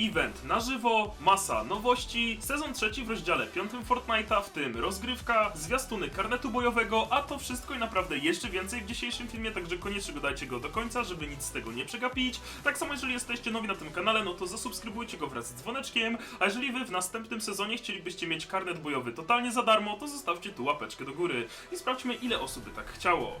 Event na żywo, masa nowości, sezon trzeci w rozdziale piątym Fortnite'a, w tym rozgrywka, zwiastuny karnetu bojowego, a to wszystko i naprawdę jeszcze więcej w dzisiejszym filmie, także koniecznie go dajcie go do końca, żeby nic z tego nie przegapić. Tak samo jeżeli jesteście nowi na tym kanale, no to zasubskrybujcie go wraz z dzwoneczkiem, a jeżeli wy w następnym sezonie chcielibyście mieć karnet bojowy totalnie za darmo, to zostawcie tu łapeczkę do góry i sprawdźmy ile osób by tak chciało.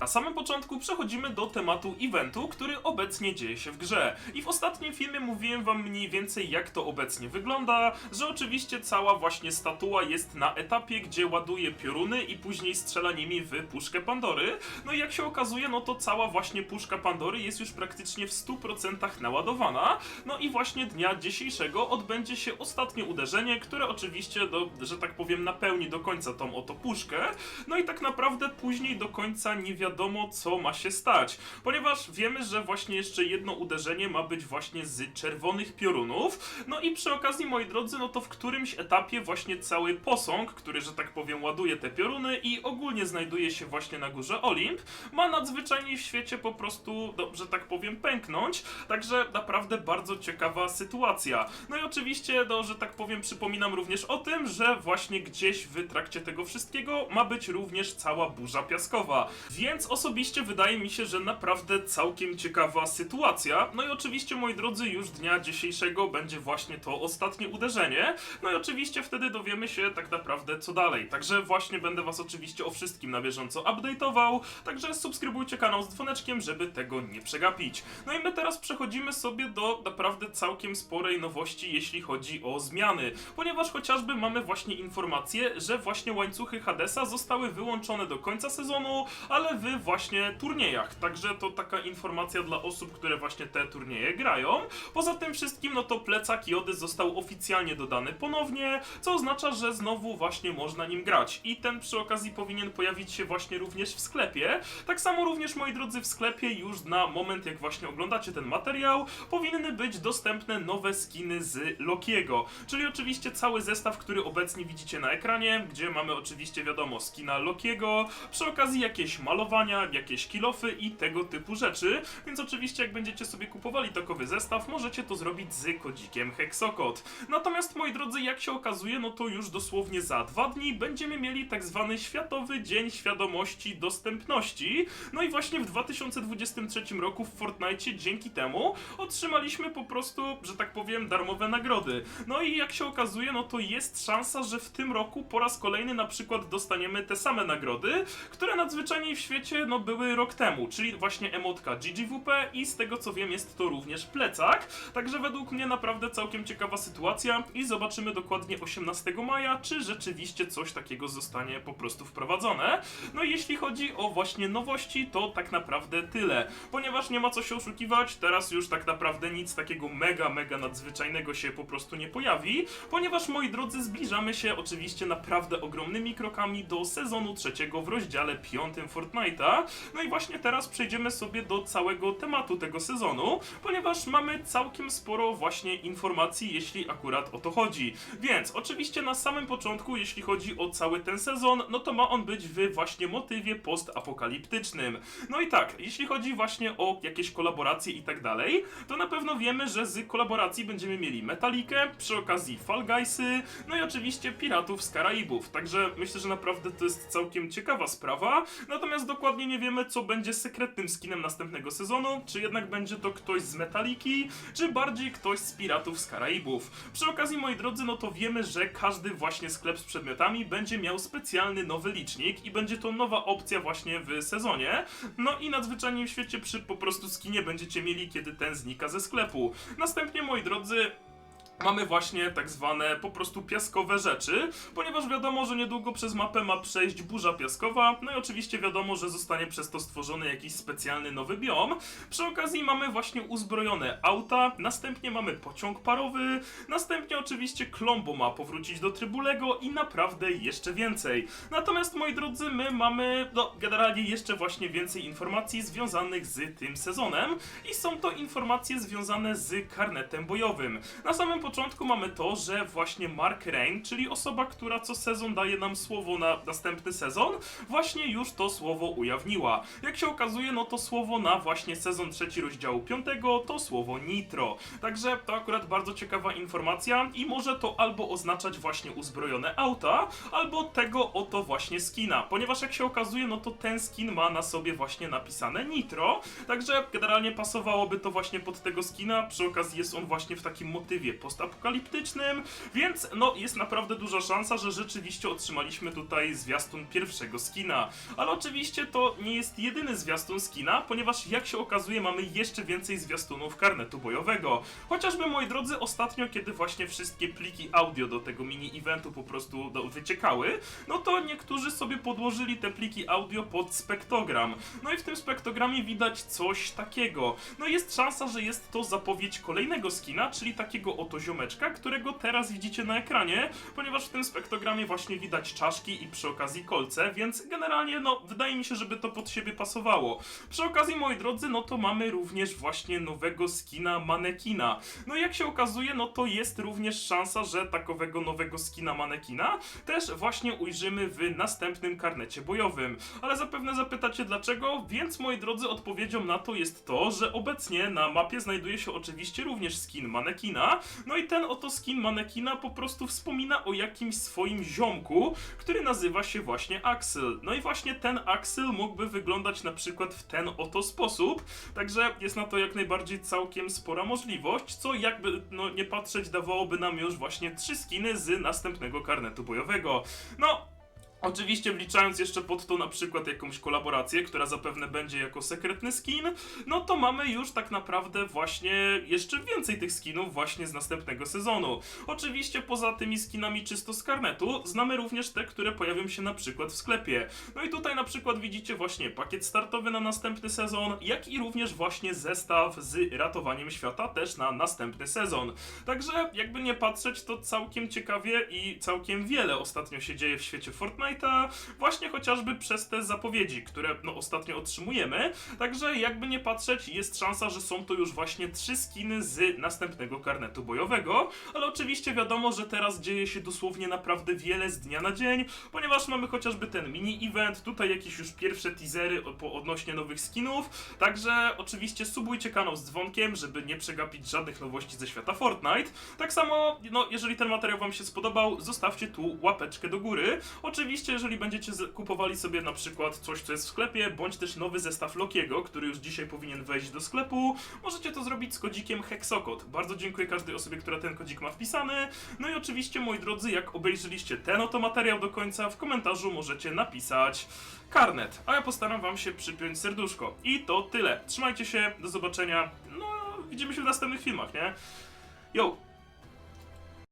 Na samym początku przechodzimy do tematu eventu, który obecnie dzieje się w grze. I w ostatnim filmie mówiłem wam mniej więcej jak to obecnie wygląda, że oczywiście cała właśnie statua jest na etapie, gdzie ładuje pioruny i później strzela nimi w puszkę Pandory. No i jak się okazuje, no to cała właśnie puszka Pandory jest już praktycznie w 100% naładowana. No i właśnie dnia dzisiejszego odbędzie się ostatnie uderzenie, które oczywiście, do, że tak powiem, napełni do końca tą oto puszkę. No i tak naprawdę później do końca nie wiadomo, co ma się stać, ponieważ wiemy, że właśnie jeszcze jedno uderzenie ma być właśnie z czerwonych piorunów. No i przy okazji, moi drodzy, no to w którymś etapie właśnie cały posąg, który, że tak powiem, ładuje te pioruny i ogólnie znajduje się właśnie na górze Olimp, ma nadzwyczajnie w świecie po prostu, no, że tak powiem, pęknąć. Także naprawdę bardzo ciekawa sytuacja. No i oczywiście, no, że tak powiem, przypominam również o tym, że właśnie gdzieś w trakcie tego wszystkiego ma być również cała burza piaskowa. Więc osobiście wydaje mi się, że naprawdę całkiem ciekawa sytuacja. No i oczywiście, moi drodzy, już dnia dzisiejszego będzie właśnie to ostatnie uderzenie. No i oczywiście wtedy dowiemy się tak naprawdę co dalej. Także właśnie będę was oczywiście o wszystkim na bieżąco update'ował. Także subskrybujcie kanał z dzwoneczkiem, żeby tego nie przegapić. No i my teraz przechodzimy sobie do naprawdę całkiem sporej nowości, jeśli chodzi o zmiany. Ponieważ chociażby mamy właśnie informację, że właśnie łańcuchy Hadesa zostały wyłączone do końca sezonu, ale w właśnie turniejach. Także to taka informacja dla osób, które właśnie te turnieje grają. Poza tym wszystkim, no to plecak Jody został oficjalnie dodany ponownie, co oznacza, że znowu właśnie można nim grać. I ten przy okazji powinien pojawić się właśnie również w sklepie. Tak samo również, moi drodzy, w sklepie już na moment, jak właśnie oglądacie ten materiał, powinny być dostępne nowe skiny z Lokiego. Czyli oczywiście cały zestaw, który obecnie widzicie na ekranie, gdzie mamy oczywiście, wiadomo, skina Lokiego, przy okazji jakieś malowania, jakieś kilofy i tego typu rzeczy, więc oczywiście jak będziecie sobie kupowali takowy zestaw, możecie to zrobić z kodzikiem Hexokod. Natomiast moi drodzy, jak się okazuje, no to już dosłownie za dwa dni będziemy mieli tak zwany Światowy Dzień Świadomości Dostępności. No i właśnie w 2023 roku w Fortnite dzięki temu otrzymaliśmy po prostu, że tak powiem, darmowe nagrody. No i jak się okazuje, no to jest szansa, że w tym roku po raz kolejny na przykład dostaniemy te same nagrody, które nadzwyczajniej w świecie no były rok temu, czyli właśnie emotka GGWP i z tego co wiem jest to również plecak. Także według mnie naprawdę całkiem ciekawa sytuacja i zobaczymy dokładnie 18 maja, czy rzeczywiście coś takiego zostanie po prostu wprowadzone. No i jeśli chodzi o właśnie nowości, to tak naprawdę tyle. Ponieważ nie ma co się oszukiwać, teraz już tak naprawdę nic takiego mega, mega nadzwyczajnego się po prostu nie pojawi, ponieważ moi drodzy, zbliżamy się oczywiście naprawdę ogromnymi krokami do sezonu trzeciego w rozdziale piątym Fortnite'a. No i właśnie teraz przejdziemy sobie do całego tematu tego sezonu, ponieważ mamy całkiem sporo właśnie informacji, jeśli akurat o to chodzi. Więc oczywiście na samym początku, jeśli chodzi o cały ten sezon, no to ma on być w właśnie motywie postapokaliptycznym. No i tak, jeśli chodzi właśnie o jakieś kolaboracje i tak dalej, to na pewno wiemy, że z kolaboracji będziemy mieli Metalikę, przy okazji Fall Guysy, no i oczywiście Piratów z Karaibów. Także myślę, że naprawdę to jest całkiem ciekawa sprawa. Natomiast dokładnie nie wiemy, co będzie sekretnym skinem następnego sezonu, czy jednak będzie to ktoś z Metaliki, czy bardziej ktoś z Piratów z Karaibów. Przy okazji, moi drodzy, no to wiemy, że każdy właśnie sklep z przedmiotami będzie miał specjalny nowy licznik i będzie to nowa opcja właśnie w sezonie. No i nadzwyczajnie w świecie przy po prostu skinie będziecie mieli, kiedy ten znika ze sklepu. Następnie, moi drodzy, mamy właśnie tak zwane po prostu piaskowe rzeczy, ponieważ wiadomo, że niedługo przez mapę ma przejść burza piaskowa, no i oczywiście wiadomo, że zostanie przez to stworzony jakiś specjalny nowy biom. Przy okazji mamy właśnie uzbrojone auta, następnie mamy pociąg parowy, następnie oczywiście Klombo ma powrócić do Trybulego i naprawdę jeszcze więcej. Natomiast moi drodzy, my mamy no generalnie jeszcze właśnie więcej informacji związanych z tym sezonem i są to informacje związane z karnetem bojowym. Na samym początku początku mamy to, że właśnie Mark Rain, czyli osoba, która co sezon daje nam słowo na następny sezon, właśnie już to słowo ujawniła. Jak się okazuje, no to słowo na właśnie sezon trzeci rozdziału 5 to słowo nitro. Także to akurat bardzo ciekawa informacja i może to albo oznaczać właśnie uzbrojone auta, albo tego oto właśnie skina. Ponieważ jak się okazuje, no to ten skin ma na sobie właśnie napisane nitro, także generalnie pasowałoby to właśnie pod tego skina. Przy okazji jest on właśnie w takim motywie postapokaliptycznym, więc no jest naprawdę duża szansa, że rzeczywiście otrzymaliśmy tutaj zwiastun pierwszego skina. Ale oczywiście to nie jest jedyny zwiastun skina, ponieważ jak się okazuje mamy jeszcze więcej zwiastunów karnetu bojowego. Chociażby moi drodzy, ostatnio kiedy właśnie wszystkie pliki audio do tego mini eventu po prostu do, wyciekały, no to niektórzy sobie podłożyli te pliki audio pod spektogram. No i w tym spektogramie widać coś takiego. No jest szansa, że jest to zapowiedź kolejnego skina, czyli takiego oto ziomeczka, którego teraz widzicie na ekranie, ponieważ w tym spektogramie właśnie widać czaszki i przy okazji kolce, więc generalnie no wydaje mi się, żeby to pod siebie pasowało. Przy okazji moi drodzy, no to mamy również właśnie nowego skina manekina. No jak się okazuje, no to jest również szansa, że takowego nowego skina manekina też właśnie ujrzymy w następnym karnecie bojowym. Ale zapewne zapytacie dlaczego, więc moi drodzy odpowiedzią na to jest to, że obecnie na mapie znajduje się oczywiście również skin manekina. No i ten oto skin manekina po prostu wspomina o jakimś swoim ziomku, który nazywa się właśnie Axel. No i właśnie ten Axel mógłby wyglądać na przykład w ten oto sposób, także jest na to jak najbardziej całkiem spora możliwość, co jakby no nie patrzeć dawałoby nam już właśnie trzy skiny z następnego karnetu bojowego. No, Oczywiście wliczając jeszcze pod to na przykład jakąś kolaborację, która zapewne będzie jako sekretny skin, no to mamy już tak naprawdę właśnie jeszcze więcej tych skinów właśnie z następnego sezonu. Oczywiście poza tymi skinami czysto z karnetu, znamy również te, które pojawią się na przykład w sklepie. No i tutaj na przykład widzicie właśnie pakiet startowy na następny sezon, jak i również właśnie zestaw z ratowaniem świata też na następny sezon. Także jakby nie patrzeć, to całkiem ciekawie i całkiem wiele ostatnio się dzieje w świecie Fortnite'a, właśnie chociażby przez te zapowiedzi, które no ostatnio otrzymujemy. Także jakby nie patrzeć, jest szansa, że są to już właśnie trzy skiny z następnego karnetu bojowego, ale oczywiście wiadomo, że teraz dzieje się dosłownie naprawdę wiele z dnia na dzień, ponieważ mamy chociażby ten mini event, tutaj jakieś już pierwsze teasery po odnośnie nowych skinów, także oczywiście subujcie kanał z dzwonkiem, żeby nie przegapić żadnych nowości ze świata Fortnite. Tak samo, no jeżeli ten materiał wam się spodobał, zostawcie tu łapeczkę do góry. Oczywiście, jeżeli będziecie kupowali sobie na przykład coś, co jest w sklepie, bądź też nowy zestaw Lokiego, który już dzisiaj powinien wejść do sklepu, możecie to zrobić z kodzikiem Hexokod. Bardzo dziękuję każdej osobie, która ten kodzik ma wpisany. No i oczywiście, moi drodzy, jak obejrzeliście ten oto materiał do końca, w komentarzu możecie napisać karnet, a ja postaram wam się przypiąć serduszko. I to tyle. Trzymajcie się, do zobaczenia. No, widzimy się w następnych filmach, nie? Yo!